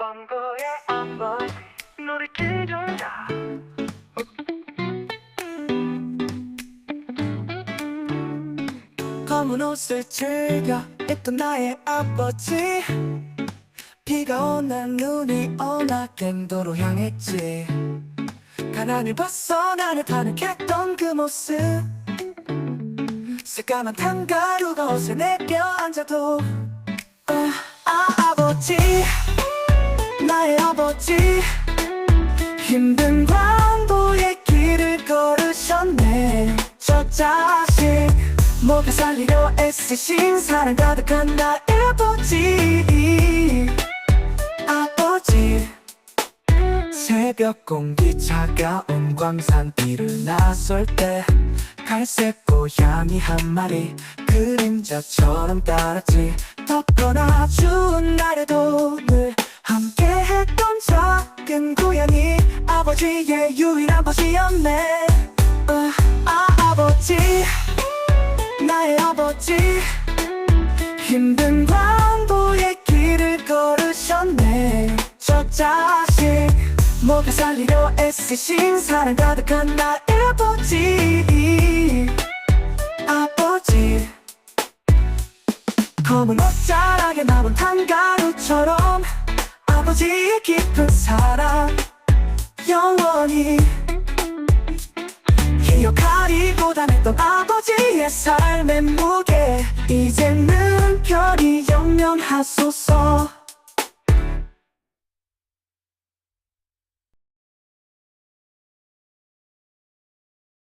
광고의 아버지 놀이길 종자 검은 옷을 즐겨 입던 나의 아버지. 비가 오나 눈이 오나 갱도로 향했지. 가난을 벗어나를 타는했던 그 모습. 새까만 탄가루가 옷에 내려 앉아도 아, 아버지. 힘든 광도의 길을 걸으셨네. 저 자식 목에 살리려 애쓰신 사랑 가득한 나의 아버지. 아버지 새벽 공기 차가운 광산길을 나설 때 갈색 고양이 한 마리 그림자처럼 따랐지. 덥거나 추운 날에도 아버지의 유일한 벗이었네. 아, 아 아버지. 나의 아버지. 힘든 광도의 길을 걸으셨네. 저 자식 목에 살리려 애쓰신 사랑 가득한 나의 아버지. 아버지. 검은 옷자락에 남은 탄가루처럼 아버지의 깊은 사랑 영원히 기억하리고 다녔던 아버지의 삶의 무게. 이제는 별이 영면하소서